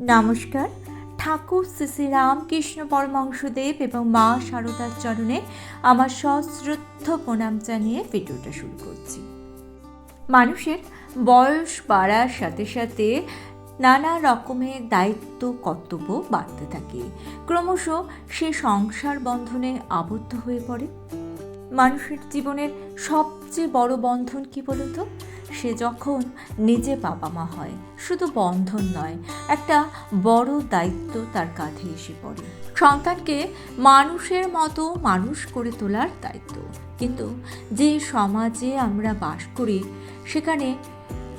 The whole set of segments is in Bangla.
নমস্কার। ঠাকুর শ্রী শ্রী রামকৃষ্ণ পরমংশদেব এবং মা সারদার চরণে আমার সশ্রদ্ধ প্রণাম জানিয়ে ভিডিওটা শুরু করছি। মানুষের বয়স বাড়ার সাথে সাথে নানা রকমের দায়িত্ব, কর্তব্য বাড়তে থাকে। ক্রমশ সে সংসার বন্ধনে আবদ্ধ হয়ে পড়ে। মানুষের জীবনের সবচেয়ে বড় বন্ধন কি বলতো? সে যখন নিজে বাবা মা হয়, শুধু বন্ধন নয়, একটা বড় দায়িত্ব তার কাঁধে এসে পড়ে। সন্তানকে মানুষের মতো মানুষ করে তোলার দায়িত্ব। কিন্তু যে সমাজে আমরা বাস করি, সেখানে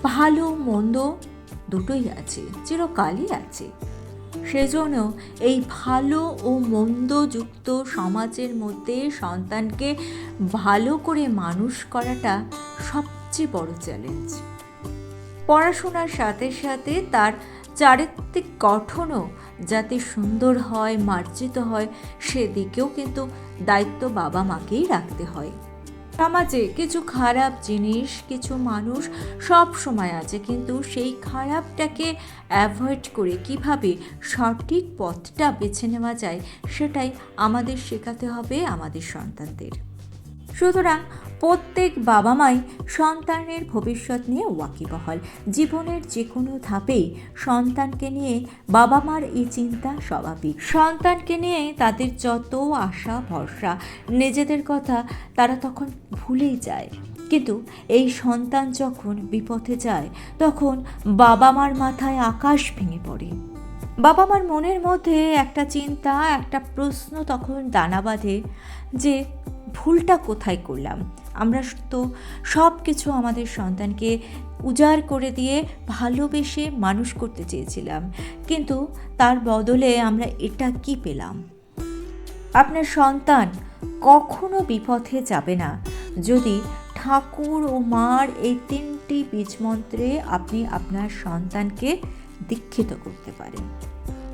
ভালো, মন্দ দুটোই আছে, চিরকালই আছে। সেজন্য এই ভালো ও মন্দযুক্ত সমাজের মধ্যে সন্তানকে ভালো করে মানুষ করাটা সবচেয়ে বড় চ্যালেঞ্জ। পড়াশোনার সাথে সাথে তার চারিত্রিক গঠনও যাতে সুন্দর হয়, মার্জিত হয়, সেদিকেও কিন্তু দায়িত্ব বাবা মাকেই রাখতে হয়। সমাজে কিছু খারাপ জিনিস, কিছু মানুষ সব সময় আছে, কিন্তু সেই খারাপটাকে অ্যাভয়েড করে কীভাবে সঠিক পথটা বেছে নেওয়া যায়, সেটাই আমাদের শেখাতে হবে আমাদের সন্তানদের। সুতরাং প্রত্যেক বাবা মাই সন্তানের ভবিষ্যৎ নিয়ে ওয়াকিবহল। জীবনের যে কোনো ধাপেই সন্তানকে নিয়ে বাবা মার এই চিন্তা স্বাভাবিক। সন্তানকে নিয়ে তাদের যত আশা, ভরসা, নিজেদের কথা তারা তখন ভুলেই যায়। কিন্তু এই সন্তান যখন বিপথে যায়, তখন বাবা মার মাথায় আকাশ ভেঙে পড়ে। বাবা মার মনের মধ্যে একটা চিন্তা, একটা প্রশ্ন তখন দানা বাঁধে যে, ভুলটা কোথায় করলাম? আমরা তো সব কিছু আমাদের সন্তানকে উজাড় করে দিয়ে ভালোবেসে মানুষ করতে চেয়েছিলাম। কিন্তু তার বদলে আমরা এটা কি পেলাম? আপনার সন্তান কখনো বিপথে যাবে না। যদি ঠাকুর ও মার এই তিনটি বীজমন্ত্রে আপনি আপনার সন্তানকে দীক্ষিত করতে পারেন।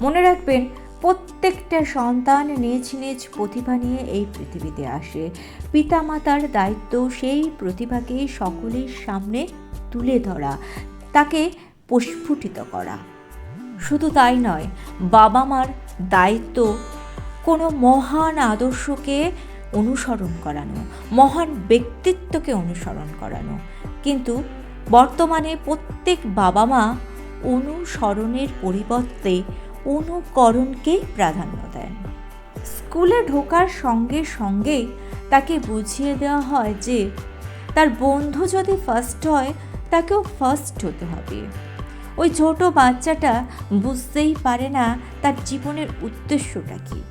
মনে রাখবেন প্রত্যেকটা সন্তান নিজ নিজ প্রতিভা নিয়ে এই পৃথিবীতে আসে। পিতামাতার দায়িত্ব সেই প্রতিভাকে সকলের সামনে তুলে ধরা, তাকে প্রস্ফুটিত করা। শুধু তাই নয় বাবা মার দায়িত্ব কোনো মহান আদর্শকে অনুসরণ করানো, মহান ব্যক্তিত্বকে অনুসরণ করানো। কিন্তু বর্তমানে প্রত্যেক বাবা মা অনুসরণের পরিবর্তে অনুকরণকেই প্রাধান্য দেন স্কুলে ঢোকার সঙ্গে সঙ্গেই তাকে বুঝিয়ে দেওয়া হয় যে, তার বন্ধু যদি ফার্স্ট হয়, তাকেও ফার্স্ট হতে হবে। ওই ছোট বাচ্চাটা বুঝতেই পারে না তার জীবনের উদ্দেশ্যটা কী।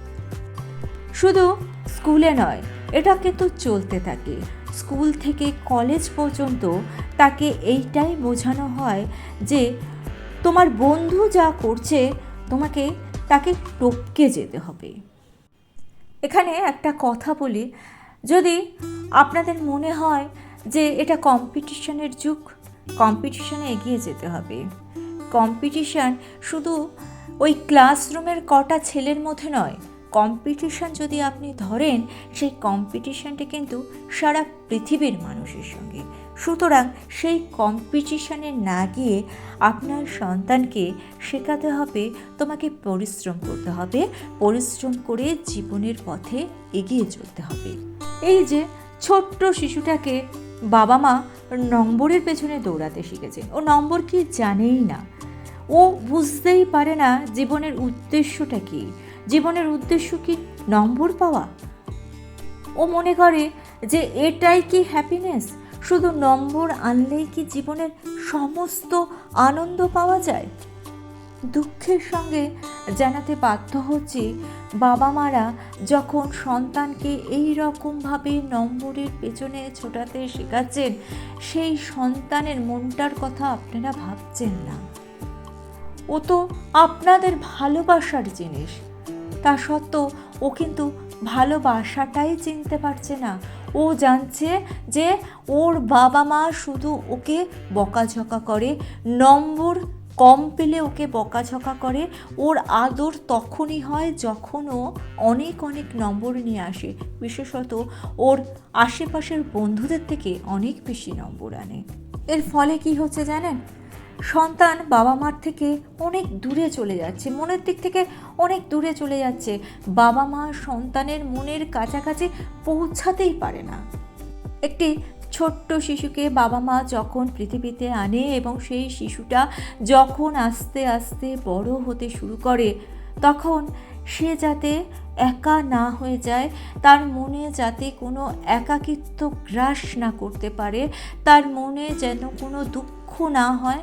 শুধু স্কুলে নয়, এটা কিন্তু চলতে থাকে। স্কুল থেকে কলেজ পর্যন্ত তাকে এইটাই বোঝানো হয় যে, তোমার বন্ধু যা করছে তোমাকে তাকে টপকে যেতে হবে। এখানে একটা কথা বলি, যদি আপনাদের মনে হয় যে এটা কম্পিটিশনের যুগ, কম্পিটিশনে এগিয়ে যেতে হবে। কম্পিটিশান শুধু ওই ক্লাসরুমের কটা ছেলের মধ্যে নয় কম্পিটিশান যদি আপনি ধরেন, সেই কম্পিটিশানটা কিন্তু সারা পৃথিবীর মানুষের সঙ্গে। সুতরাং সেই কম্পিটিশানে না গিয়ে আপনার সন্তানকে শেখাতে হবে, তোমাকে পরিশ্রম করতে হবে, পরিশ্রম করে জীবনের পথে এগিয়ে চলতে হবে। এই যে ছোট্ট শিশুটাকে বাবা মা নম্বরের পেছনে দৌড়াতে শিখেছে ও নম্বর কি জানেই না। ও বুঝতেই পারে না জীবনের উদ্দেশ্যটা কী। জীবনের উদ্দেশ্য কি নম্বর পাওয়া? ও মনে করে যে এটাই কি হ্যাপিনেস শুধু নম্বর আনলেই কি জীবনের সমস্ত আনন্দ পাওয়া যায়? দুঃখের সঙ্গে জানাতে বাধ্য হচ্ছে বাবা মারা যখন সন্তানকে এই রকমভাবে নম্বরের পেছনে ছোটাতে শেখাচ্ছেন, সেই সন্তানের মনটার কথা আপনারা ভাবছেন না। ও তো আপনাদের ভালোবাসার জিনিস। তা সত্ত্বেও ও কিন্তু ভালোবাসাটাই চিনতে পারছে না। ও জানছে যে ওর বাবা মা শুধু ওকে বকাঝকা করে, নম্বর কম পেলে ওকে বকাঝকা করে। ওর আদর তখনই হয় যখন ও অনেক অনেক নম্বর নিয়ে আসে। বিশেষত ওর আশেপাশের বন্ধুদের থেকে অনেক বেশি নম্বর আনে। এর ফলে কি হচ্ছে জানেন? সন্তান বাবা মার থেকে অনেক দূরে চলে যাচ্ছে, মনের দিক থেকে অনেক দূরে চলে যাচ্ছে। বাবা মা সন্তানের মনের কাছাকাছি পৌঁছাতেই পারে না। একটি ছোট্ট শিশুকে বাবা মা যখন পৃথিবীতে আনে এবং সেই শিশুটা যখন আস্তে আস্তে বড় হতে শুরু করে, তখন সে যাতে একা না হয়ে যায়, তার মনে যাতে কোনো একাকিত্ব গ্রাস না করতে পারে, তার মনে যেন কোনো দুঃখ না হয়,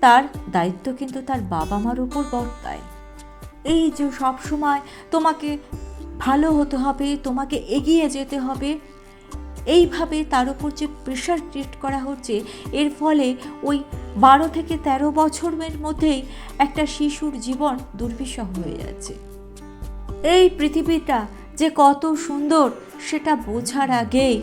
তার দায়িত্ব কিন্তু তার বাবা মার উপর বর্তায়। এই যে সব সময় তোমাকে ভালো হতে হবে, তোমাকে এগিয়ে যেতে হবে, এইভাবে তার উপর যে প্রেশার ক্রিয়েট করা হচ্ছে, এর ফলে ওই বারো থেকে ১৩ বছরের মধ্যেই একটা শিশুর জীবন দুর্বিষহ হয়ে যাচ্ছে। এই পৃথিবীটা যে কত সুন্দর, সেটা বোঝার আগেই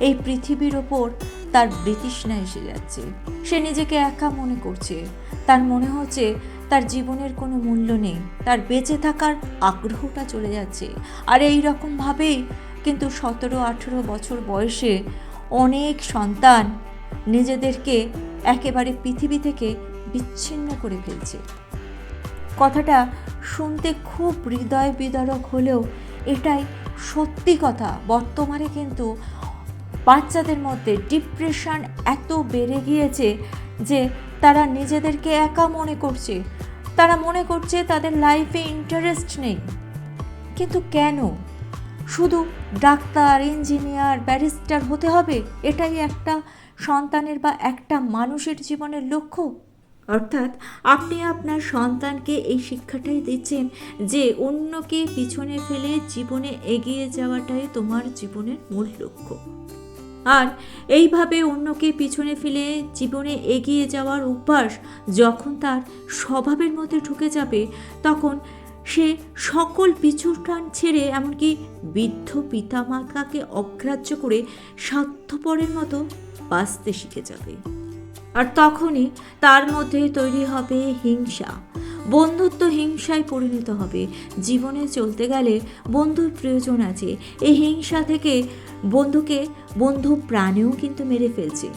এই পৃথিবীর ওপর তার বৃতৃষ্ণা এসে যাচ্ছে। সে নিজেকে একা মনে করছে। তার মনে হচ্ছে তার জীবনের কোনো মূল্য নেই। তার বেঁচে থাকার আগ্রহটা চলে যাচ্ছে। আর এই রকমভাবেই কিন্তু সতেরো, আঠেরো বছর বয়সে অনেক সন্তান নিজেদেরকে একেবারে পৃথিবী থেকে বিচ্ছিন্ন করে ফেলছে। কথাটা শুনতে খুব হৃদয় বিদারক হলেও এটাই সত্যি কথা। বর্তমানে কিন্তু বাচ্চাদের মধ্যে ডিপ্রেশন এত বেড়ে গিয়েছে যে তারা নিজেদেরকে একা মনে করছে। তারা মনে করছে তাদের লাইফে ইন্টারেস্ট নেই। কিন্তু কেন? শুধু ডাক্তার ইঞ্জিনিয়ার ব্যারিস্টার হতে হবে? এটাই একটা সন্তানের বা একটা মানুষের জীবনের লক্ষ্য। অর্থাৎ আপনি আপনার সন্তানকে এই শিক্ষাটাই দিচ্ছেন যে অন্যকে পিছনে ফেলে জীবনে এগিয়ে যাওয়াটাই তোমার জীবনের মূল লক্ষ্য। আর এইভাবে অন্যকে পিছনে ফেলে জীবনে এগিয়ে যাওয়ার অভ্যাস যখন তার স্বভাবের মধ্যে ঢুকে যাবে, তখন সে সকল পিছুটান ছেড়ে এমনকি বৃদ্ধ পিতামাতাকে অগ্রাহ্য করে স্বার্থপরের মতো বাঁচতে শিখে যাবে। আর তখনই তার মধ্যে তৈরি হবে হিংসা। বন্ধুত্ব হিংসায় পরিণত হবে। জীবনে চলতে গেলে বন্ধুর প্রয়োজন আছে। এই হিংসা থেকে বন্ধুকে বন্ধু প্রাণেও কিন্তু মেরে ফেলছে।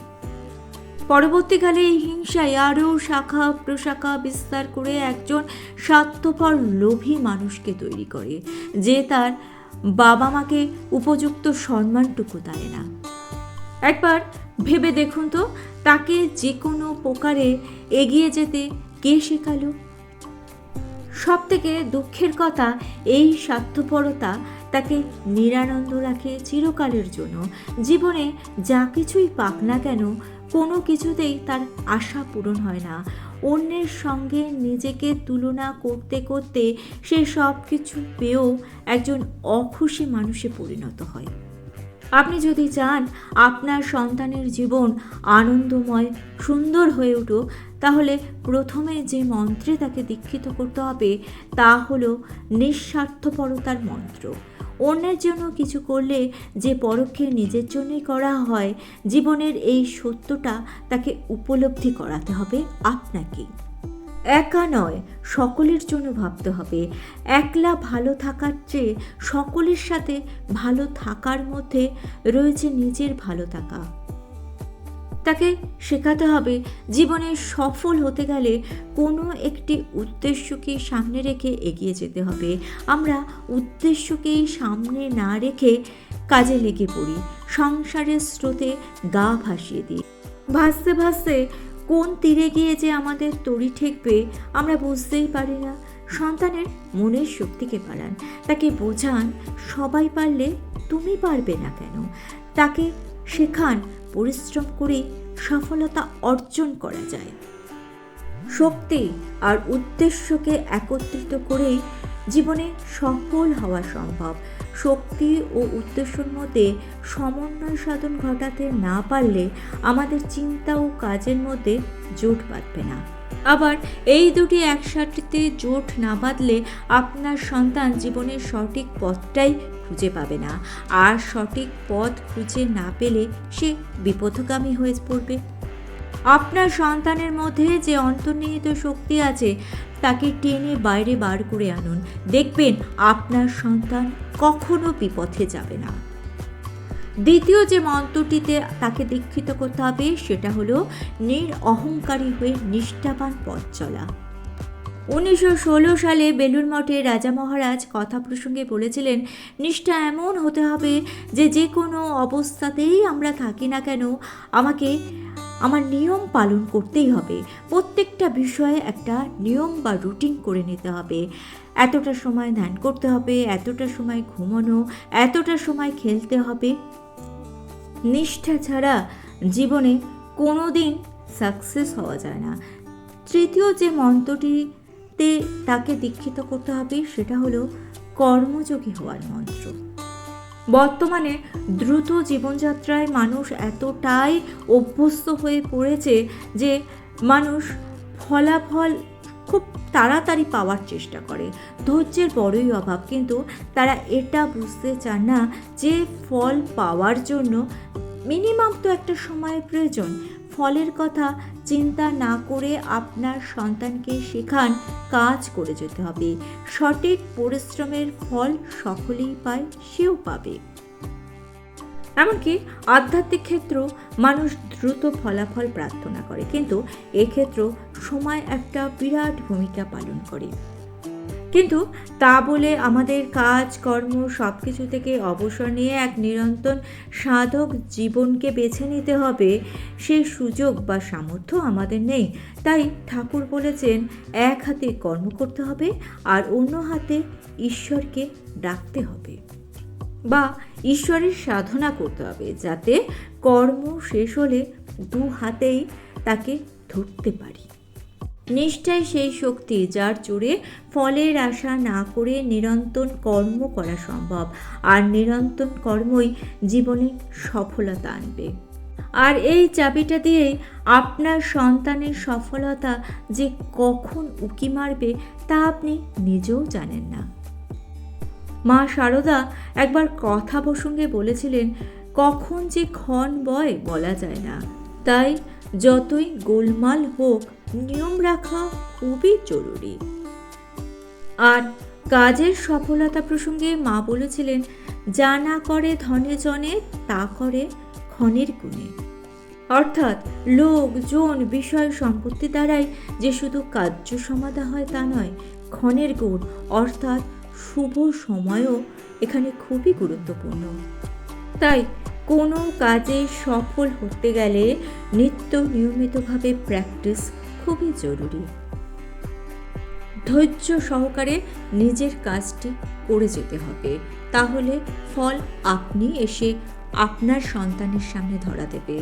পরবর্তীকালে এই হিংসায় আরও শাখা প্রশাখা বিস্তার করে একজন স্বার্থপর লোভী মানুষকে তৈরি করে, যে তার বাবা মাকে উপযুক্ত সম্মানটুকু দেয় না। একবার ভেবে দেখুন তো, তাকে যে কোনো প্রকারে এগিয়ে যেতে কে শেখালো? সব থেকে দুঃখের কথা, এই স্বার্থপরতা তাকে নিরানন্দ রাখে চিরকালের জন্য। জীবনে যা কিছুই পাক না কেন, কোনো কিছুতেই তার আশা পূরণ হয় না। অন্যের সঙ্গে নিজেকে তুলনা করতে করতে সে সব কিছু পেয়েও একজন অখুশি মানুষে পরিণত হয়। আপনি যদি চান আপনার সন্তানের জীবন আনন্দময়, সুন্দর হয়ে উঠুক, তাহলে প্রথমে যে মন্ত্রে তাকে দীক্ষিত করতে হবে, তা হলো নিঃস্বার্থপরতার মন্ত্র। অন্যের জন্য কিছু করলে যে পরোক্ষে নিজের জন্যই করা হয়, জীবনের এই সত্যটা তাকে উপলব্ধি করাতে হবে আপনাকে একা নয়, সকলের জন্য ভাবতে হবে। একলা ভালো থাকার চেয়ে সকলের সাথে ভালো থাকার মধ্যে রয়েছে নিজের ভালো থাকা। তাকে শেখাতে হবে জীবনে সফল হতে গেলে কোনো একটি উদ্দেশ্যকে সামনে রেখে এগিয়ে যেতে হবে। আমরা উদ্দেশ্যকেই সামনে না রেখে কাজে লেগে পড়ি, সংসারের স্রোতে গা ভাসিয়ে দিই। ভাসতে ভাসতে কোন তীরে গিয়ে যে আমাদের তড়ি ঠেকবে, আমরা বুঝতেই পারি না। সন্তানের মনের শক্তিকে বাড়ান। তাকে বোঝান, সবাই পারলে তুমি পারবে না কেন? তাকে শেখান, পরিশ্রম করে সফলতা অর্জন করা যায়। শক্তি আর উদ্দেশ্যকে একত্রিত করেই জীবনে সফল হওয়া সম্ভব। শক্তি ও উদ্দেশ্যর মধ্যে সমন্বয় সাধন ঘটাতে না পারলে আমাদের চিন্তা ও কাজের মধ্যে জোট বাঁধবে না। আবার এই দুটি একসাথে জোট না বাঁধলে আপনার সন্তান জীবনের সঠিক পথটাই খুঁজে পাবে না। আর সঠিক পথ খুঁজে না পেলে সে বিপথগামী হয়ে পড়বে। আপনার সন্তানের মধ্যে যে অন্তর্নিহিত শক্তি আছে, তাকে টেনে বাইরে বার করে আনুন। দেখবেন আপনার সন্তান কখনো বিপথে যাবে না। দ্বিতীয় যে মন্ত্রটিতে তাকে দীক্ষিত করতে হবে, সেটা হলো নির অহংকারী হয়ে নিষ্ঠাবান পথ চলা। উনিশশো ষোলো সালে বেলুর মঠে রাজা মহারাজ কথা প্রসঙ্গে বলেছিলেন, নিষ্ঠা এমন হতে হবে যে যে কোনো অবস্থাতেই আমরা থাকি না কেন, আমাকে আমার নিয়ম পালন করতেই হবে। প্রত্যেকটা বিষয়ে একটা নিয়ম বা রুটিন করে নিতে হবে। এতটা সময় ধ্যান করতে হবে, এতটা সময় ঘুমানো, এতটা সময় খেলতে হবে। নিষ্ঠা ছাড়া জীবনে কোনো দিন সাকসেস হওয়া যায় না। তৃতীয় যে মন্ত্রটিতে তাকে দীক্ষিত করতে হবে সেটা হলো কর্মযোগী হওয়ার মন্ত্র। বর্তমানে দ্রুত জীবনযাত্রায় মানুষ এতটাই অভ্যস্ত হয়ে পড়েছে যে মানুষ ফলাফল খুব তাড়াতাড়ি পাওয়ার চেষ্টা করে। ধৈর্যের বড়ই অভাব। কিন্তু তারা এটা বুঝতে চান না যে ফল পাওয়ার জন্য মিনিমাম তো একটা সময় প্রয়োজন। ফলের কথা চিন্তা না করে আপনার সন্তানকে শেখান কাজ করে যেতে হবে। সঠিক পরিশ্রমের ফল সকলেই পায়, সেও পাবে। এমনকি আধ্যাত্মিক ক্ষেত্রেও মানুষ দ্রুত ফলাফল প্রার্থনা করে। কিন্তু এক্ষেত্রেও সময় একটা বিরাট ভূমিকা পালন করে। কিন্তু তা বলে আমাদের কাজ, কর্ম সব কিছু থেকে অবসর নিয়ে এক নিরন্তর সাধক জীবনকে বেছে নিতে হবে সেই সুযোগ বা সামর্থ্য আমাদের নেই। তাই ঠাকুর বলেছেন, এক হাতে কর্ম করতে হবে আর অন্য হাতে ঈশ্বরকে ডাকতে হবে বা ঈশ্বরের সাধনা করতে হবে যাতে কর্ম শেষ হলে দু হাতেই তাকে ধরতে পারি। নিষ্ঠাই সেই শক্তি যার জোরে ফলের আশা না করে নিরন্তর কর্ম করা সম্ভব। আর নিরন্তর কর্মই জীবনে সফলতা আনবে। আর এই চাবিটা দিয়েই আপনার সন্তানের সফলতা যে কখন উকি মারবে তা আপনি নিজেও জানেন না। মা শারদা একবার কথা প্রসঙ্গে বলেছিলেন, কখন যে ক্ষণ বয় বলা যায় না। তাই যতই গোলমাল হোক নিয়ম রাখা খুবই জরুরি। আর কাজের সফলতা প্রসঙ্গে মা বলেছিলেন, যা না করে ধনে জনে, তা করে ক্ষণের গুণে। অর্থাৎ লোক, জন, বিষয়, সম্পত্তি দ্বারাই যে শুধু কার্য সমাধা হয় তা নয়, ক্ষণের গুণ, অর্থাৎ শুভ সময়ও এখানে খুবই গুরুত্বপূর্ণ। তাই কোনো কাজে সফল হতে গেলে নিত্য নিয়মিতভাবে প্র্যাকটিস খুবই জরুরি। ধৈর্য সহকারে নিজের কাজটি করে যেতে হবে। তাহলে ফল আপনি এসে আপনার সন্তানের সামনে ধরা দেবে।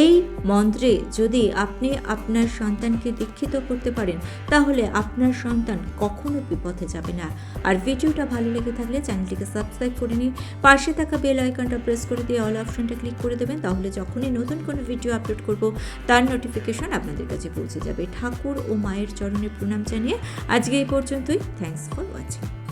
এই মন্ত্রে যদি আপনি আপনার সন্তানকে দীক্ষিত করতে পারেন, তাহলে আপনার সন্তান কখনো বিপথে যাবে না। আর ভিডিওটা ভালো লেগে থাকলে চ্যানেলটিকে সাবস্ক্রাইব করে নিন। পাশে থাকা বেল আইকনটা প্রেস করে দিয়ে অল অপশনটা ক্লিক করে দেবেন, তাহলে যখনই নতুন কোনো ভিডিও আপলোড করব, তার নোটিফিকেশন আপনাদের কাছে পৌঁছে যাবে। ঠাকুর ও মায়ের চরণে প্রণাম জানিয়ে আজকে এই পর্যন্তই। Thanks for watching.